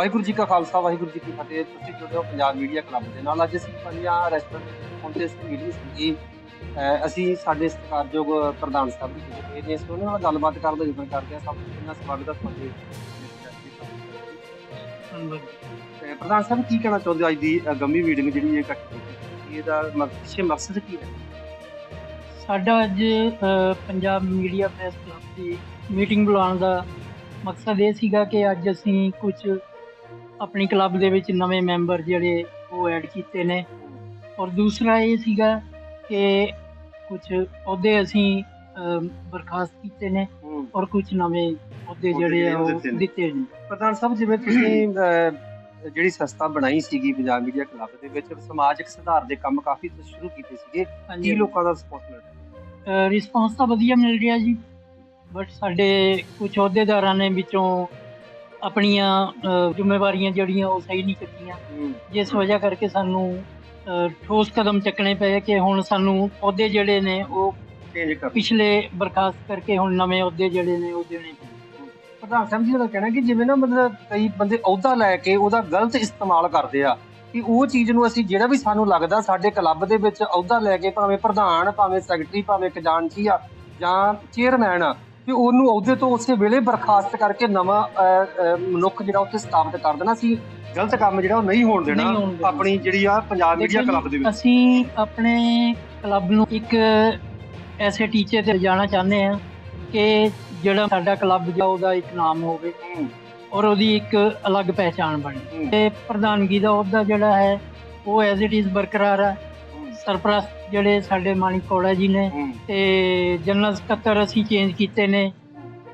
ਵਾਹਿਗੁਰੂ ਜੀ ਕਾ ਖਾਲਸਾ ਵਾਹਿਗੁਰੂ ਜੀ ਕੀ ਫਤਿਹ। ਤੁਸੀਂ ਜੁੜੇ ਹੋ ਪੰਜਾਬ ਮੀਡੀਆ ਕਲੱਬ ਦੇ ਨਾਲ। ਅੱਜ ਅਸੀਂ ਪੰਜਾਂ ਰੈਸਟੋਰੈਂਟ ਪਹੁੰਚੇ ਸੀ ਮੀਟਿੰਗ ਸੀ ਅਸੀਂ ਸਾਡੇ ਸਤਿਕਾਰਯੋਗ ਪ੍ਰਧਾਨ ਸਾਹਿਬ ਜੀ ਜਿਹੜੇ ਨੇ ਅਸੀਂ ਉਹਨਾਂ ਨਾਲ ਗੱਲਬਾਤ ਕਰਨ ਦਾ ਯਤਨ ਕਰਦੇ ਹਾਂ। ਸਭ ਤੋਂ ਪਹਿਲਾਂ ਸਵਾਗਤ ਹੈ ਤੁਹਾਡੇ ਪ੍ਰਧਾਨ ਸਾਹਿਬ ਕੀ ਕਹਿਣਾ ਚਾਹੁੰਦੇ ਹੋ ਅੱਜ ਦੀ ਗੰਮੀ ਮੀਟਿੰਗ ਜਿਹੜੀ ਇਹ ਇਕੱਠੀ ਕੀਤੀ ਇਹਦਾ ਮਕ- ਪਿੱਛੇ ਮਕਸਦ ਕੀ ਹੈ? ਸਾਡਾ ਅੱਜ ਪੰਜਾਬ ਮੀਡੀਆ ਪ੍ਰੈਸ ਕਲੱਬ ਦੀ ਮੀਟਿੰਗ ਬੁਲਾਉਣ ਦਾ ਮਕਸਦ ਇਹ ਸੀਗਾ ਕਿ ਅੱਜ ਅਸੀਂ ਕੁਝ ਆਪਣੀ ਕਲੱਬ ਦੇ ਵਿੱਚ ਨਵੇਂ ਮੈਂਬਰ ਜਿਹੜੇ ਉਹ ਐਡ ਕੀਤੇ ਨੇ। ਔਰ ਦੂਸਰਾ ਇਹ ਸੀਗਾ ਕਿ ਕੁਝ ਅਹੁਦੇ ਅਸੀਂ ਬਰਖਾਸਤ ਕੀਤੇ ਨੇ ਔਰ ਕੁਝ ਨਵੇਂ ਅਹੁਦੇ ਜਿਹੜੇ ਉਹ ਦਿੱਤੇ ਨੇ। ਪ੍ਰਧਾਨ ਸਾਹਿਬ ਜਿਵੇਂ ਤੁਸੀਂ ਜਿਹੜੀ ਸੰਸਥਾ ਬਣਾਈ ਸੀਗੀ ਪੰਜਾਬ ਮੀਡੀਆ ਕਲੱਬ ਦੇ ਵਿੱਚ ਸਮਾਜਿਕ ਸੁਧਾਰ ਦੇ ਕੰਮ ਕਾਫੀ ਸ਼ੁਰੂ ਕੀਤੇ ਸੀਗੇ। ਕੀ ਲੋਕਾਂ ਦਾ ਸਪੋਰਟ ਮਿਲ ਰਿਹਾ? ਰਿਸਪੌਂਸ ਤਾਂ ਵਧੀਆ ਮਿਲ ਰਿਹਾ ਜੀ। ਬਟ ਸਾਡੇ ਕੁਝ ਅਹੁਦੇਦਾਰਾਂ ਨੇ ਵਿੱਚੋਂ ਆਪਣੀਆਂ ਜ਼ਿੰਮੇਵਾਰੀਆਂ ਜਿਹੜੀਆਂ ਉਹ ਸਹੀ ਨਹੀਂ ਕੀਤੀਆਂ ਜਿਸ ਵਜ੍ਹਾ ਕਰਕੇ ਸਾਨੂੰ ਠੋਸ ਕਦਮ ਚੱਕਣੇ ਪਏ ਕਿ ਹੁਣ ਸਾਨੂੰ ਅਹੁਦੇ ਜਿਹੜੇ ਨੇ ਉਹ ਚੇਂਜ ਕਰ। ਪਿਛਲੇ ਬਰਖਾਸਤ ਕਰਕੇ ਹੁਣ ਨਵੇਂ ਅਹੁਦੇ ਜਿਹੜੇ ਨੇ ਉਹ ਦੇਣੇ ਪਏ। ਪ੍ਰਧਾਨ ਸਾਹਿਬ ਜੀ ਦਾ ਕਹਿਣਾ ਕਿ ਜਿਵੇਂ ਨਾ ਮਤਲਬ ਕਈ ਬੰਦੇ ਅਹੁਦਾ ਲੈ ਕੇ ਉਹਦਾ ਗਲਤ ਇਸਤੇਮਾਲ ਕਰਦੇ ਆ ਕਿ ਉਹ ਚੀਜ਼ ਨੂੰ ਅਸੀਂ ਜਿਹੜਾ ਵੀ ਸਾਨੂੰ ਲੱਗਦਾ ਸਾਡੇ ਕਲੱਬ ਦੇ ਵਿੱਚ ਅਹੁਦਾ ਲੈ ਕੇ ਭਾਵੇਂ ਪ੍ਰਧਾਨ ਭਾਵੇਂ ਸੈਕਟਰੀ ਭਾਵੇਂ ਖਜ਼ਾਨਚੀ ਆ ਜਾਂ ਚੇਅਰਮੈਨ ਆ ਕਿ ਉਹਨੂੰ ਅਹੁਦੇ ਤੋਂ ਉਸੇ ਵੇਲੇ ਬਰਖਾਸਤ ਕਰਕੇ ਨਵਾਂ ਮਨੁੱਖ ਜਿਹੜਾ ਉੱਥੇ ਸਥਾਪਿਤ ਕਰ ਦੇਣਾ ਸੀ ਗਲਤ ਕੰਮ ਜਿਹੜਾ ਉਹ ਨਹੀਂ ਹੋਣ ਦੇਣਾ। ਆਪਣੀ ਜਿਹੜੀ ਆ ਪੰਜਾਬ ਮੀਡੀਆ ਕਲੱਬ ਦੇ ਵਿੱਚ। ਅਸੀਂ ਆਪਣੇ ਕਲੱਬ ਨੂੰ ਇੱਕ ਐਸੇ ਟੀਚੇ ਤੇ ਜਾਣਾ ਚਾਹੁੰਦੇ ਹਾਂ ਕਿ ਜਿਹੜਾ ਸਾਡਾ ਕਲੱਬ ਜਿਹੜਾ ਉਹਦਾ ਇੱਕ ਨਾਮ ਹੋਵੇ ਔਰ ਉਹਦੀ ਇੱਕ ਅਲੱਗ ਪਹਿਚਾਣ ਬਣੇ। ਤੇ ਪ੍ਰਧਾਨਗੀ ਦਾ ਅਹੁਦਾ ਜਿਹੜਾ ਹੈ ਉਹ ਐਜ਼ ਇਟ ਇਜ਼ ਬਰਕਰਾਰ ਹੂੰ, ਸਰਪ੍ਰਸਤ ਜਿਹੜੇ ਸਾਡੇ ਮਾਨਿਕ ਕੋੜਾ ਜੀ ਨੇ ਤੇ ਜਨਰਲ ਸਕੱਤਰ ਅਸੀਂ ਚੇਂਜ ਕੀਤੇ ਨੇ।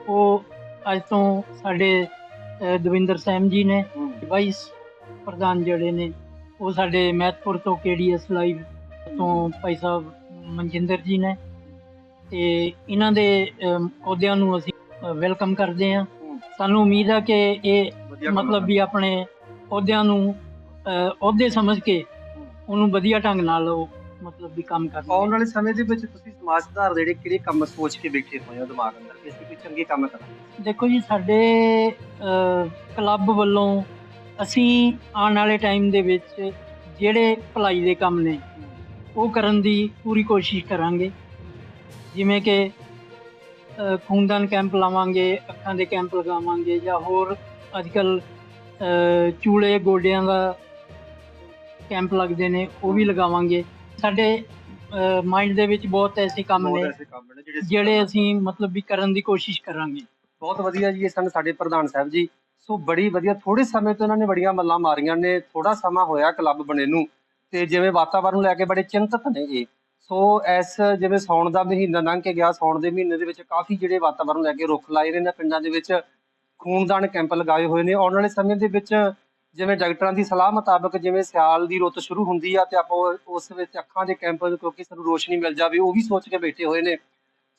ਉਹ ਅੱਜ ਤੋਂ ਸਾਡੇ ਦਵਿੰਦਰ ਸੈਮ ਜੀ ਨੇ। ਵਾਈਸ ਪ੍ਰਧਾਨ ਜਿਹੜੇ ਨੇ ਉਹ ਸਾਡੇ ਮਹਿਤਪੁਰ ਤੋਂ ਕੇਡੀਐਸ ਲਾਈਵ ਤੋਂ ਭਾਈ ਸਾਹਿਬ ਮਨਜਿੰਦਰ ਜੀ ਨੇ। ਤੇ ਇਹਨਾਂ ਦੇ ਅਹੁਦਿਆਂ ਨੂੰ ਅਸੀਂ ਵੈਲਕਮ ਕਰਦੇ ਹਾਂ। ਸਾਨੂੰ ਉਮੀਦ ਹੈ ਕਿ ਇਹ ਮਤਲਬ ਵੀ ਆਪਣੇ ਅਹੁਦਿਆਂ ਨੂੰ ਅਹੁਦੇ ਸਮਝ ਕੇ ਉਹਨੂੰ ਵਧੀਆ ਢੰਗ ਨਾਲ ਉਹ ਮਤਲਬ ਵੀ ਕੰਮ ਆਉਣ ਕਰਨਾ ਵਾਲੇ ਸਮੇਂ ਦੇ ਵਿੱਚ ਤੁਸੀਂ ਸਮਾਜ ਸੁਧਾਰ ਦੇ ਜਿਹੜੇ ਕਿਹੜੇ ਕੰਮ ਸੋਚ ਕੇ ਬੈਠੇ ਹੋਏ ਹੋ ਦਿਮਾਗ ਅੰਦਰ ਕਿ ਅਸੀਂ ਕੋਈ ਚੰਗੇ ਕੰਮ ਕਰਾਂਗੇ? ਦੇਖੋ ਜੀ ਸਾਡੇ ਕਲੱਬ ਵੱਲੋਂ ਅਸੀਂ ਆਉਣ ਵਾਲੇ ਟਾਈਮ ਦੇ ਵਿੱਚ ਜਿਹੜੇ ਭਲਾਈ ਦੇ ਕੰਮ ਨੇ ਉਹ ਕਰਨ ਦੀ ਪੂਰੀ ਕੋਸ਼ਿਸ਼ ਕਰਾਂਗੇ। ਜਿਵੇਂ ਕਿ ਖੂਨਦਾਨ ਕੈਂਪ ਲਾਵਾਂਗੇ ਅੱਖਾਂ ਦੇ ਕੈਂਪ ਲਗਾਵਾਂਗੇ ਜਾਂ ਹੋਰ ਅੱਜਕੱਲ ਚੂਲੇ ਗੋਡਿਆਂ ਦਾ ਕੈਂਪ ਲੱਗਦੇ ਨੇ ਉਹ ਵੀ ਲਗਾਵਾਂਗੇ। ਸਾਡੇ ਮਾਈਂਡ ਦੇ ਵਿੱਚ ਬਹੁਤ ਐਸੇ ਕੰਮ ਬਹੁਤ ਨੇ ਐਸੇ ਕੰਮ ਨੇ ਜਿਹੜੇ ਜਿਹੜੇ ਅਸੀਂ ਮਤਲਬ ਵੀ ਕਰਨ ਦੀ ਕੋਸ਼ਿਸ਼ ਕਰਾਂਗੇ। ਬਹੁਤ ਵਧੀਆ ਜੀ ਇਹ ਸਨ ਸਾਡੇ ਪ੍ਰਧਾਨ ਸਾਹਿਬ ਜੀ। ਸੋ ਬੜੀ ਵਧੀਆ ਥੋੜੇ ਸਮੇਂ ਤੋਂ ਇਹਨਾਂ ਨੇ ਬੜੀਆਂ ਮੱਲਾਂ ਮਾਰੀਆਂ ਨੇ ਥੋੜਾ ਸਮਾਂ ਹੋਇਆ ਕਲੱਬ ਬਣੇ ਨੂੰ ਤੇ ਜਿਵੇਂ ਵਾਤਾਵਰਣ ਨੂੰ ਲੈ ਕੇ ਬੜੇ ਚਿੰਤਤ ਨੇ ਇਹ। ਸੋ ਇਸ ਜਿਵੇਂ ਸੌਣ ਦਾ ਮਹੀਨਾ ਲੰਘ ਕੇ ਗਿਆ ਸੌਣ ਦੇ ਮਹੀਨੇ ਦੇ ਵਿੱਚ ਕਾਫੀ ਜਿਹੜੇ ਵਾਤਾਵਰਣ ਲੈ ਕੇ ਰੁੱਖ ਲਾਏ ਨੇ ਪਿੰਡਾਂ ਦੇ ਵਿੱਚ ਖੂਨਦਾਨ ਕੈਂਪ ਲਗਾਏ ਹੋਏ ਨੇ। ਆਉਣ ਵਾਲੇ ਸਮੇਂ ਦੇ ਵਿੱਚ ਜਿਵੇਂ ਡਾਕਟਰਾਂ ਦੀ ਸਲਾਹ ਮੁਤਾਬਕ ਜਿਵੇਂ ਸਿਆਲ ਦੀ ਰੁੱਤ ਸ਼ੁਰੂ ਹੁੰਦੀ ਆ ਤੇ ਆਪਾਂ ਉਸ ਵਿੱਚ ਅੱਖਾਂ ਦੇ ਕੈਂਪ ਕਿਉਂਕਿ ਸਾਨੂੰ ਰੋਸ਼ਨੀ ਮਿਲ ਜਾਵੇ ਉਹ ਵੀ ਸੋਚ ਕੇ ਬੈਠੇ ਹੋਏ ਨੇ।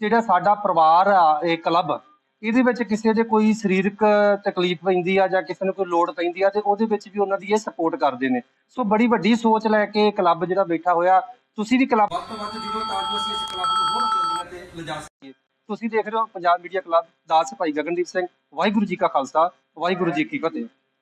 ਜਿਹੜਾ ਸਾਡਾ ਪਰਿਵਾਰ ਆ ਇਹ ਕਲੱਬ ਇਹਦੇ ਵਿੱਚ ਕਿਸੇ ਦੇ ਕੋਈ ਸਰੀਰਕ ਤਕਲੀਫ ਪੈਂਦੀ ਆ ਜਾਂ ਕਿਸੇ ਨੂੰ ਕੋਈ ਲੋੜ ਪੈਂਦੀ ਆ ਤੇ ਉਹਦੇ ਵਿੱਚ ਵੀ ਉਹਨਾਂ ਦੀ ਇਹ ਸਪੋਰਟ ਕਰਦੇ ਨੇ। ਸੋ ਬੜੀ ਵੱਡੀ ਸੋਚ ਲੈ ਕੇ ਕਲੱਬ ਜਿਹੜਾ ਬੈਠਾ ਹੋਇਆ ਤੁਸੀਂ ਵੀ ਕਲੱਬ ਵੱਧ ਤੋਂ ਵੱਧ ਜੁੜੋ ਤਾਂ ਜੋ ਅਸੀਂ ਇਸ ਕਲੱਬ ਨੂੰ ਹੋਰ ਬੁਲੰਦੀਆਂ ਤੇ ਲਿਜਾ ਸਕੀਏ। ਤੁਸੀਂ ਦੇਖ ਰਹੇ ਹੋ ਪੰਜਾਬ ਮੀਡੀਆ ਕਲੱਬ ਦਾਸ ਭਾਈ ਗਗਨਦੀਪ ਸਿੰਘ। ਵਾਹਿਗੁਰੂ ਜੀ ਕਾ ਖਾਲਸਾ ਵਾਹਿਗੁਰੂ ਜੀ ਕੀ ਫਤਿਹ।